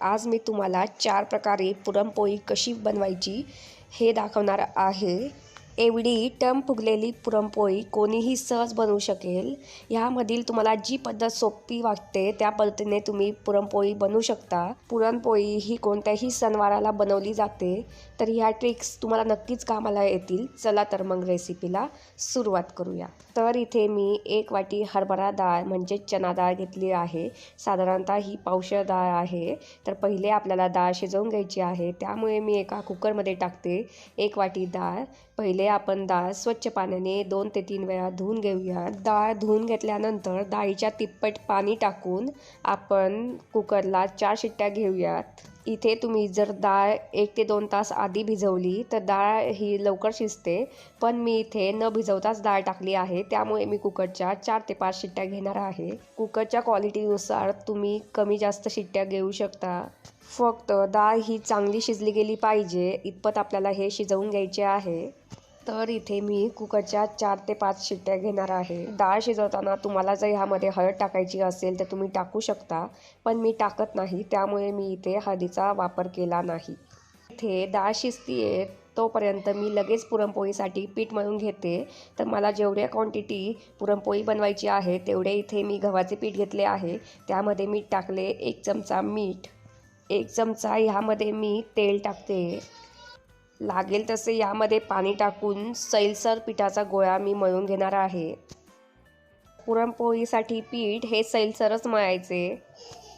आज मी तुम्हाला चार प्रकारे पुरणपोळी कशी बनवायची हे दाखवणार आहे. एवढी टम फुगलेली पुरणपोळी कोणीही सहज बनवू शकेल. ह्यामधील तुम्हाला जी पद्धत सोपी वाटते त्या पद्धतीने तुम्ही पुरणपोळी बनवू शकता. पुरणपोळी ही कोणत्याही सणवाराला बनवली जाते तर ह्या ट्रिक्स तुम्हाला नक्कीच कामाला येतील. चला तर मग रेसिपीला सुरुवात करूया. तर इथे मी एक वाटी हरभरा डाळ म्हणजे चना डाळ घेतली आहे. साधारणतः ही पावशर डाळ आहे. तर पहिले आपल्याला डाळ शिजवून घ्यायची आहे. त्यामुळे मी एका कुकरमध्ये टाकते एक वाटी डाळ. पहिले आपण डाळ स्वच्छ पाण्याने दोन ते तीन वेळा धुवून घेऊया. डाळ धुवून घेतल्यानंतर डाळीच्या तिप्पट पाणी टाकून आपण कुकरला चार शिट्ट्या घेऊयात. इथे तुम्ही जर डाळ एक ते दोन तास आधी भिजवली तर डाळ ही लवकर शिजते पण मी इथे न भिजवताच डाळ टाकली आहे. त्यामुळे मी कुकरच्या चार ते पाच शिट्ट्या घेणार आहे. कुकरच्या क्वालिटीनुसार तुम्ही कमी जास्त शिट्ट्या घेऊ शकता. फक्त डाळ ही चांगली शिजली गेली पाहिजे. इतपत आपल्याला हे शिजवून घ्यायचे आहे. तर इथे मी कुकरच्या चार ते पाच शिट्ट्या घेणार आहे. डाळ शिजवताना तुम्हाला जर ह्यामध्ये हळद टाकायची असेल तर तुम्ही टाकू शकता पण मी टाकत नाही त्यामुळे मी इथे हळदीचा वापर केला नाही. इथे डाळ शिजतीये तोपर्यंत मी लगेच पुरणपोळीसाठी पीठ मळून घेते. तर मला जेवढ्या क्वांटिटी पुरणपोळी बनवायची आहे तेवढे इथे मी गव्हाचे पीठ घेतले आहे. त्यामध्ये मीठ टाकले एक चमचा मीठ. एक चमचा ह्यामध्ये मी तेल टाकते. लागेल तसे यामध्ये पाणी टाकून सैलसर पिठाचा गोळा मी मळून घेणार आहे. पुरणपोळीसाठी पीठ हे सैलसरच मळायचे.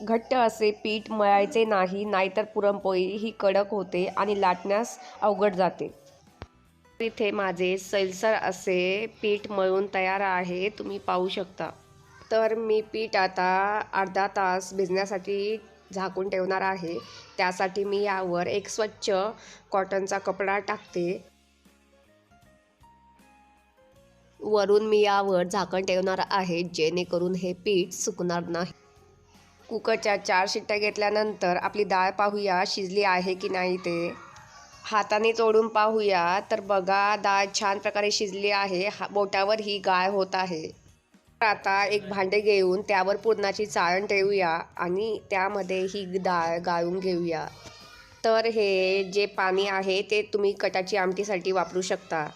घट्ट असे पीठ मळायचे नाही नाहीतर पुरणपोळी ही कडक होते आणि लाटण्यास अवघड जाते. इथे माझे सैलसर असे पीठ मळून तयार आहे तुम्ही पाहू शकता. तर मी पीठ आता अर्धा तास भिजण्यासाठी झाकून ठेवणार आहे. त्यासाठी मी यावर एक स्वच्छ कॉटनचा कपडा टाकते. वरून मी यावर झाकण ठेवणार आहे जेणेकरून हे पीठ सुकणार नाही. कुकरच्या चार शिट्ट्या घेतल्यानंतर आपली डाळ पाहूया शिजली आहे की नाही ते. हाताने तोडून पाहूया. तर बघा डाळ छान प्रकारे शिजली आहे. हा बोटावर ही गाळ होत आहे. आता एक भांडे घेऊन त्यावर पुरणाची चाळण ठेवूया आणि त्यामध्ये ही डाळ गाळून घेऊया. तर हे जे पाणी आहे ते तुम्ही कटाची आमटीसाठी वापरू शकता.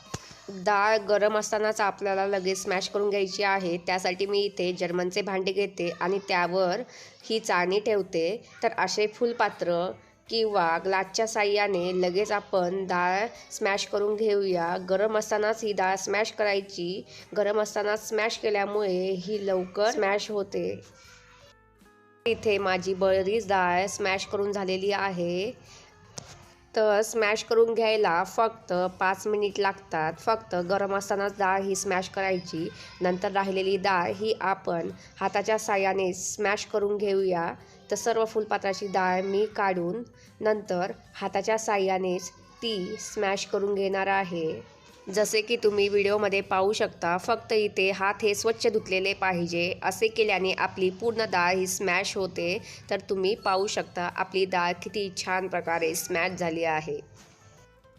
डाळ गरम असतानाच आपल्याला लगेच स्मॅश करून घ्यायची आहे. त्यासाठी मी इथे जर्मनचे भांडे घेते आणि त्यावर ही चाळणी ठेवते. तर असे फुलपात्र किंवा ग्लासच्या साह्याने लगेच आपण डाळ स्मॅश करून घेऊया. गरम असतानाच ही डाळ स्मॅश करायची. गरम असताना स्मॅश केल्यामुळे ही लवकर स्मॅश होते. इथे माझी बरीच डाळ स्मॅश करून झालेली आहे. तर स्मॅश करून घ्यायला फक्त पाच मिनिट लागतात. फक्त गरम असतानाच डाळ ही स्मॅश करायची. नंतर राहिलेली डाळ ही आपण हाताच्या साह्याने स्मॅश करून घेऊया. तर सर्व फुलपात्राची डाळ मी काढून नंतर हाताच्या साह्यानेच ती स्मॅश करून घेणार आहे. जसे की तुम्ही व्हिडिओमध्ये पाहू शकता फक्त इथे हात हे स्वच्छ धुतलेले पाहिजे. असे केल्याने आपली पूर्ण डाळ ही स्मॅश होते. तर तुम्ही पाहू शकता आपली डाळ किती छान प्रकारे स्मॅश झाली आहे.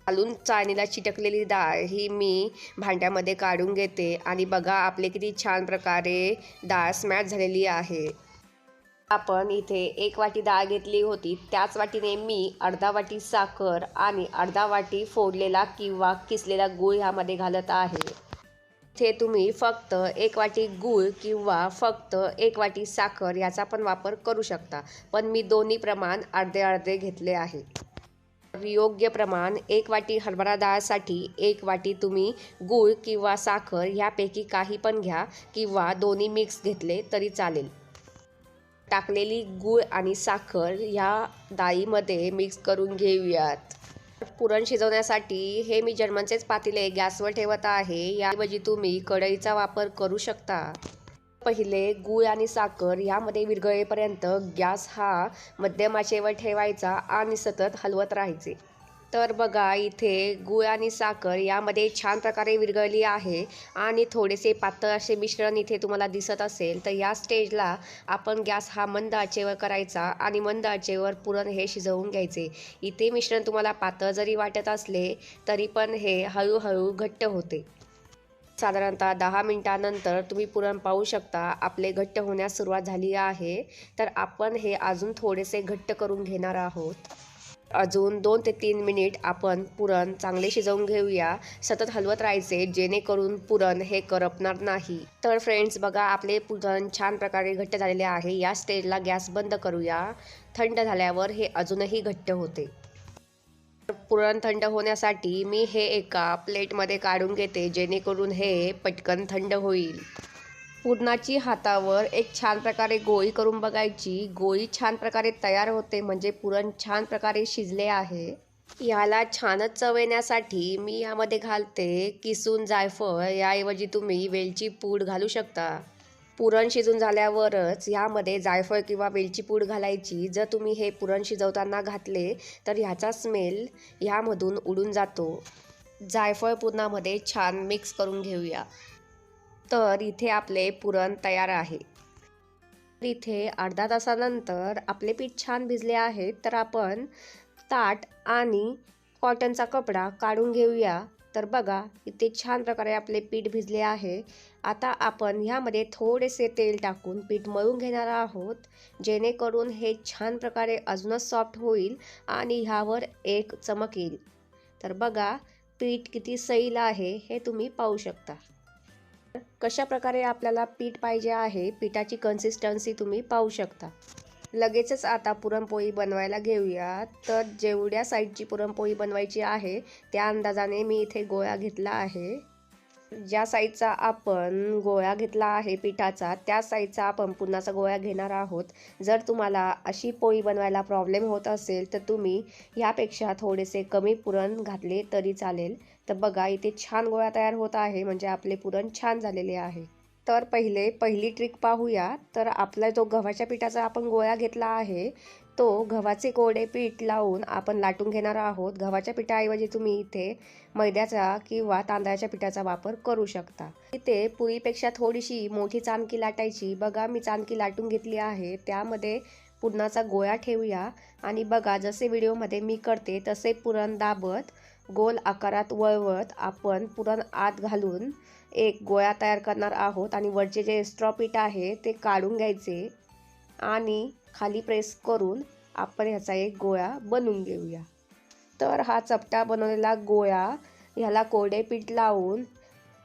घालून चाळणीला चिटकलेली डाळ ही मी भांड्यामध्ये काढून घेते. आणि बघा आपले किती छान प्रकारे डाळ स्मॅश झालेली आहे. आपण इथे एक वाटी डाळ घेतली होती. त्याच वाटीने मी अर्धा वाटी साखर आणि अर्धा वाटी फोडलेला किंवा किसलेला गूळ ह्यामध्ये घालत आहे. इथे तुम्ही फक्त एक वाटी गूळ किंवा फक्त एक वाटी साखर याचा पण वापर करू शकता. पण मी दोन्ही प्रमाण अर्धे अर्धे घेतले आहे. योग्य प्रमाण एक वाटी हरभरा डाळसाठी एक वाटी तुम्ही गूळ किंवा साखर ह्यापैकी काही पण घ्या किंवा दोन्ही मिक्स घेतले तरी चालेल. टाकलेली गूळ आणि साखर ह्या डाळीमध्ये मिक्स करून घेऊयात. पुरण शिजवण्यासाठी हे मी जर्मनचेच पातेले गॅसवर ठेवत आहे. याऐवजी तुम्ही कढईचा वापर करू शकता. पहिले गूळ आणि साखर ह्यामध्ये विरघळेपर्यंत गॅस हा मध्यम आचेवर ठेवायचा आणि सतत हलवत राहायचे. तर बघा इथे गूळ आणि साखर यामध्ये छान प्रकारे विरघळली आहे आणि थोडेसे पातळ असे मिश्रण इथे तुम्हाला दिसत असेल तर या स्टेजला आपण गॅस हा मंद आचेवर करायचा आणि मंद आचेवर पुरण हे शिजवून घ्यायचे. इथे मिश्रण तुम्हाला पातळ जरी वाटत असले तरी पण हे हळूहळू घट्ट होते. साधारणतः दहा मिनटानंतर तुम्ही पुरण पाहू शकता आपले घट्ट होण्यास सुरुवात झाली आहे. तर आपण हे अजून थोडेसे घट्ट करून घेणार आहोत. अजून दोन ते तीन मिनिट आपण पुरण चांगले शिजवून घेऊया. सतत हलवत राहायचे जेणेकरून पुरण हे करपणार नाही. तर फ्रेंड्स बघा आपले पुरण छान प्रकारे घट्ट झालेले आहे. या स्टेजला गॅस बंद करूया. थंड झाल्यावर हे अजूनही घट्ट होते. पुरण थंड होण्यासाठी मी हे एका प्लेटमध्ये काढून घेते जेणेकरून हे पटकन थंड होईल. पुरणाची हातावर एक छान प्रकारे गोळी करून बघायची. गोळी छान प्रकारे तयार होते म्हणजे पुरण छान प्रकारे शिजले आहे. याला छानच चव येण्यासाठी मी यामध्ये घालते किसून जायफळ. याऐवजी तुम्ही वेलची पूड घालू शकता. पुरण शिजून झाल्यावरच ह्यामध्ये जायफळ किंवा वेलची पूड घालायची. जर तुम्ही हे पुरण शिजवताना घातले तर ह्याचा स्मेल ह्यामधून उडून जातो. जायफळ पुरणामध्ये छान मिक्स करून घेऊया. तर इथे आपले पुरण तयार आहे. इथे अर्धा तासानंतर आपले पीठ छान भिजले आहे तर आपण ताट आणि कॉटनचा कपडा काढून घेऊया. तर बघा इथे छान प्रकारे आपले पीठ भिजले आहे. आता आपण ह्यामध्ये थोडेसे तेल टाकून पीठ मळून घेणार आहोत जेणेकरून हे छान प्रकारे अजूनच सॉफ्ट होईल आणि ह्यावर एक चमक येईल. तर बघा पीठ किती सैल आहे हे तुम्ही पाहू शकता. कशा प्रकारे आपल्याला पीठ पाहिजे आहे पिठाची कन्सिस्टन्सी तुम्ही पाहू शकता. लगेचच आता पुरणपोळी बनवायला घेऊया. तर जेवढ्या साईजची पुरणपोळी बनवायची आहे त्या अंदाजाने मी इथे गोळा घेतला आहे. ज्या साईजचा आपण गोळा घेतला आहे पिठाचा त्या साईजचा आपण पुरणाचा गोळा घेणार आहोत. जर तुम्हाला अशी पोळी बनवायला प्रॉब्लेम होत असेल तर तुम्ही ह्यापेक्षा थोडेसे कमी पुरण घातले तरी चालेल. तर बघा इथे छान गोळा तयार होत आहे म्हणजे आपले पुरण छान झालेले आहे. तर पहिले पहिली ट्रिक पाहूया. तर आपला जो गव्हाच्या पिठाचा आपण गोळा घेतला आहे तो गव्हाचे कोरडे पीठ लावून आपण लाटून घेणार आहोत. गव्हाच्या पिठाऐवजी तुम्ही इथे मैद्याचा किंवा तांदळाच्या पिठाचा वापर करू शकता. इथे पुरीपेक्षा थोडीशी मोठी चांदकी लाटायची. बघा मी चांदकी लाटून घेतली आहे. त्यामध्ये पुरणाचा गोळा ठेवूया. आणि बघा जसे व्हिडिओमध्ये मी करते तसे पुरण दाबत गोल आकारात वळवत आपण पुरण आत घालून एक गोळा तयार करणार आहोत. आणि वरचे जे स्ट्रॉ पीठ आहे ते काढून घ्यायचे. आणि खाली प्रेस करून आपण ह्याचा एक गोळा बनवून घेऊया. तर हा चपटा बनवलेला गोळा ह्याला कोरडे पीठ लावून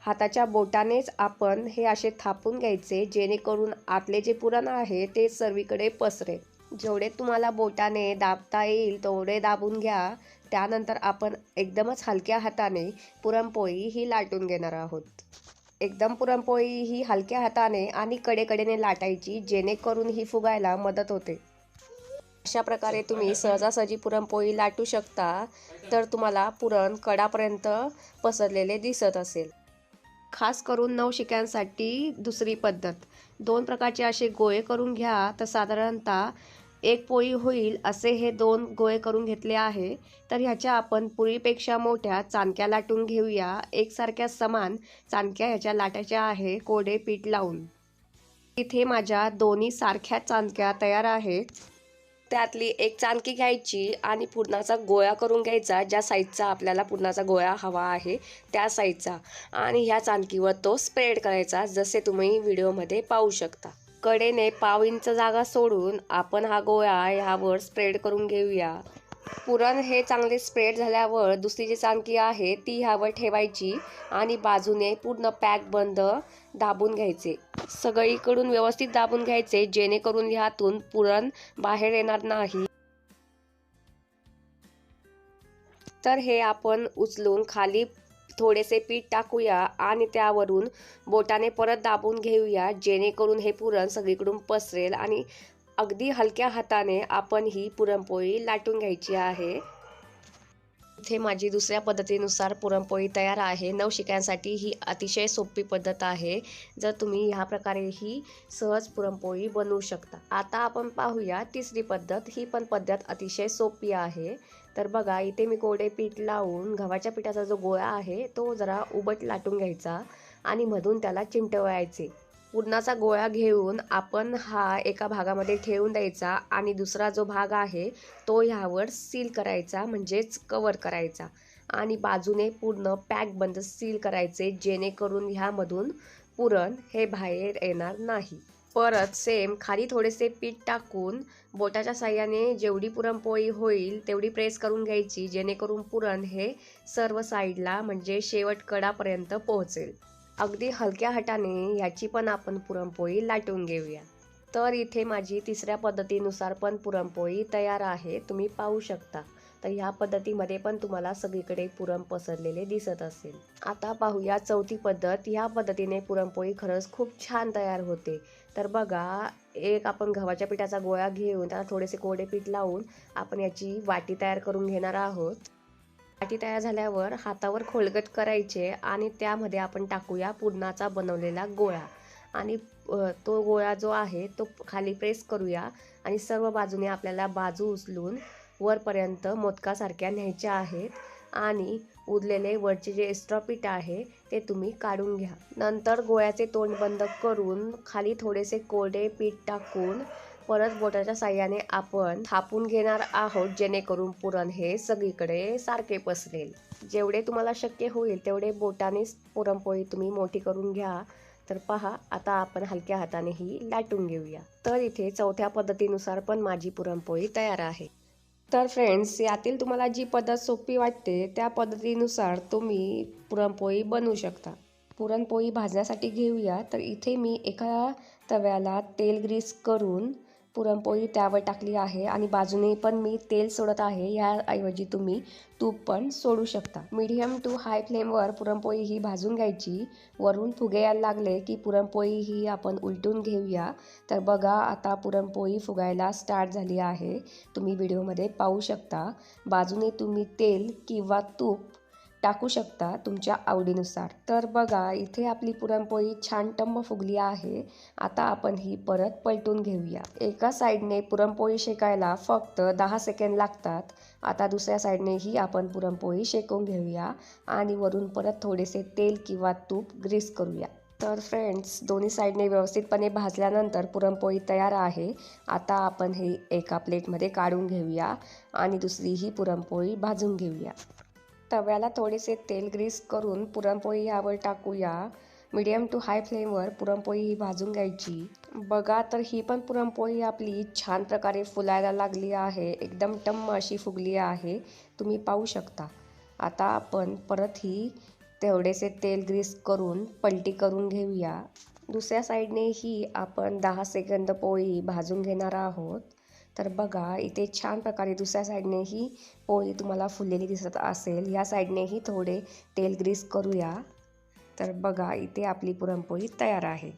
हाताच्या बोटानेच आपण हे असे थापून घ्यायचे जेणेकरून आतले जे पुरण आहे ते सर्वीकडे पसरे जेवढे तुम्हाला बोटाने दाबता येईल तेवढे दाबून घ्या. त्यानंतर आपण एकदमच हलक्या हाताने पुरणपोळी ही लाटून घेणार आहोत. एकदम पुरणपोळी ही हलक्या हाताने आणि कडेकडेने लाटायची जेणेकरून ही फुगायला मदत होते. अशा प्रकारे तुम्ही सहजासहजी पुरणपोळी लाटू शकता तर तुम्हाला पुरण कडापर्यंत पसरलेले दिसत असेल. खास करून नवशिक्यांसाठी दुसरी पद्धत. दोन प्रकारचे असे गोळे करून घ्या तर साधारणतः एक पोळी होईल असे हे दोन गोळे करून घेतले आहे तर ह्याच्या आपण पुरीपेक्षा मोठ्या चाणक्या लाटून घेऊया. एकसारख्या समान चाणक्या ह्याच्या लाटायच्या आहे कोडे पीठ लावून. इथे माझ्या दोन्ही सारख्या चाणक्या तयार आहेत. त्यातली एक चाणकी घ्यायची आणि पुरणाचा गोळा करून घ्यायचा ज्या साईजचा आपल्याला पुरणाचा गोळा हवा आहे त्या साईजचा. आणि ह्या चाणकीवर तो स्प्रेड करायचा जसे तुम्ही व्हिडिओमध्ये पाहू शकता. कडेने पाव इंच जागा सोडून आपण हा गोळा ह्यावर स्प्रेड करून घेऊया. पुरण हे चांगले स्प्रेड झाल्यावर दुसरी जी चांकी आहे ती ह्यावर ठेवायची आणि बाजूने पूर्ण पॅक बंद दाबून घ्यायचे. सगळीकडून व्यवस्थित दाबून घ्यायचे जेणेकरून ह्यातून पुरण बाहेर येणार नाही. तर हे आपण उचलून खाली थोडेसे पीठ टाकूया आणि त्यावरून बोटाने परत दाबून घेऊया जेणेकरून हे पुरण सगळीकडून पसरेल आणि अगदी हलक्या हाताने आपण ही पुरणपोळी लाटून घ्यायची आहे. इथे माझी दुसऱ्या पद्धतीनुसार पुरणपोळी तयार आहे. नवशिक्यांसाठी ही अतिशय सोपी पद्धत आहे. जर तुम्ही ह्या प्रकारे ही सहज पुरणपोळी बनवू शकता. आता आपण पाहूया तिसरी पद्धत. ही पण पद्धत अतिशय सोपी आहे. तर बघा इथे मी कोरडे पीठ लावून गव्हाच्या पिठाचा जो गोळा आहे तो जरा उबट लाटून घ्यायचा आणि मधून त्याला चिमटवायचे. पुरणाचा गोळा घेऊन आपण हा एका भागामध्ये ठेवून द्यायचा आणि दुसरा जो भाग आहे तो ह्यावर सील करायचा म्हणजेच कवर करायचा. आणि बाजूने पूर्ण पॅक बंद सील करायचे जेणेकरून ह्यामधून पुरण हे बाहेर येणार नाही. परत सेम खाली थोडेसे पीठ टाकून बोटाच्या साह्याने जेवढी पुरणपोळी होईल तेवढी प्रेस करून घ्यायची जेणेकरून पुरण हे सर्व साईडला म्हणजे शेवट कडापर्यंत पोहोचेल. अगदी हलक्या हाताने याची पण आपण पुरणपोळी लाटून घेऊया. तर इथे माझी तिसऱ्या पद्धतीनुसार पण पुरणपोळी तयार आहे तुम्ही पाहू शकता. तर ह्या पद्धतीमध्ये पण तुम्हाला सगळीकडे पुरण पसरलेले दिसत असेल. आता पाहूया चौथी पद्धत. ह्या पद्धतीने पुरणपोळी खरंच खूप छान तयार होते. तर बघा एक आपण गव्हाच्या पिठाचा गोळा घेऊन त्याला थोडेसे कोरडे पीठ लावून आपण याची वाटी तयार करून घेणार आहोत. वाटी तयार झाल्यावर हातावर खोलगट करायचे आणि त्यामध्ये आपण टाकूया पुरणाचा बनवलेला गोळा. आणि तो गोळा जो आहे तो खाली प्रेस करूया आणि सर्व बाजूने आपल्याला बाजू उचलून वरपर्यंत मोदकासारख्या न्यायच्या आहेत आणि उरलेले वरचे जे एक्स्ट्रा पीठ आहे ते तुम्ही काढून घ्या. नंतर गोळ्याचे तोंड बंद करून खाली थोडेसे कोरडे पीठ टाकून परत बोटाच्या साह्याने आपण थापून घेणार आहोत जेणेकरून पुरण हे सगळीकडे सारखे पसरेल. जेवढे तुम्हाला शक्य होईल तेवढे बोटानेच पुरणपोळी तुम्ही मोठी करून घ्या. तर पहा आता आपण हलक्या हाताने ही लाटून घेऊया. तर इथे चौथ्या पद्धतीनुसार पण माझी पुरणपोळी तयार आहे. तर फ्रेंड्स यातील तुम्हाला जी पद्धत सोपी वाटते त्या पद्धतीनुसार तुम्ही पुरणपोळी बनवू शकता. पुरणपोळी भाजण्यासाठी घेऊया. तर इथे मी एका तव्याला तेल ग्रीस करून पुरणपोळी त्यावर टाकली आहे आणि बाजूने पण मी तेल सोडत आहे याऐवजी तुम्ही तूप पण सोडू शकता. मीडियम टू हाय फ्लेमवर पुरणपोळी ही भाजून घ्यायची. वरून फुगे यायला लागले की पुरणपोळी ही आपण उलटून घेऊया. तर बघा आता पुरणपोळी फुगायला स्टार्ट झाली आहे. तुम्ही व्हिडिओमध्ये पाहू शकता. बाजूने तुम्ही तेल किंवा तूप टाकू शकता तुमच्या आवडीनुसार. तर बघा इथे आपली पुरणपोळी छान टंब फुगली आहे. आता आपण ही परत पलटून घेऊया. एका साईडने पुरणपोळी शेकायला फक्त दहा सेकंड लागतात. आता दुसऱ्या साईडने ही आपण पुरणपोळी शेकून घेऊया आणि वरून परत थोडेसे तेल किंवा तूप ग्रीस करूया. तर फ्रेंड्स दोन्ही साईडने व्यवस्थितपणे भाजल्यानंतर पुरणपोळी तयार आहे. आता आपण हे एका प्लेटमध्ये काढून घेऊया आणि दुसरी ही पुरणपोळी भाजून घेऊया. तव्याला थोडेसे तेल ग्रीस करून पुरणपोळी यावर टाकूया. मीडियम टू हाय फ्लेमवर पुरणपोळी ही भाजून घ्यायची. बघा तर ही पण पुरणपोळी आपली छान प्रकारे फुलायला लागली आहे. एकदम टम्म अशी फुगली आहे. तुम्ही पाहू शकता. आता आपण परत ही तेवढेसे तेल ग्रीस करून पलटी करून घेऊया. दुसऱ्या साईडने ही आपण दहा सेकंद पोळी भाजून घेणार आहोत. तर बघा इथे छान प्रकारे दुसऱ्या साईडनेही पोळी तुम्हाला फुललेली दिसत असेल. या साईडनेही थोडे तेल ग्रीस करूया. तर बघा इथे आपली पुरणपोळी तयार आहे.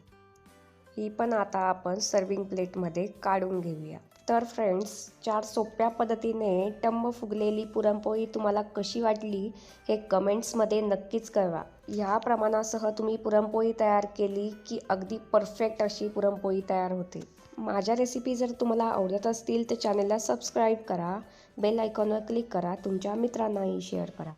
ही पण आता आपण सर्विंग प्लेटमध्ये काढून घेऊया. तर फ्रेंड्स चार सोप्या पद्धतीने टंब फुगलेली पुरणपोळी तुम्हाला कशी वाटली हे कमेंट्समध्ये नक्कीच कळवा. ह्या प्रमाणासह तुम्ही पुरणपोळी तयार केली की अगदी परफेक्ट अशी पुरणपोळी तयार होते. माझ्या रेसिपी जर तुम्हाला आवडत असतील तर चॅनलला सबस्क्राईब करा. बेल आयकॉनवर क्लिक करा. तुमच्या मित्रांनाही शेअर करा.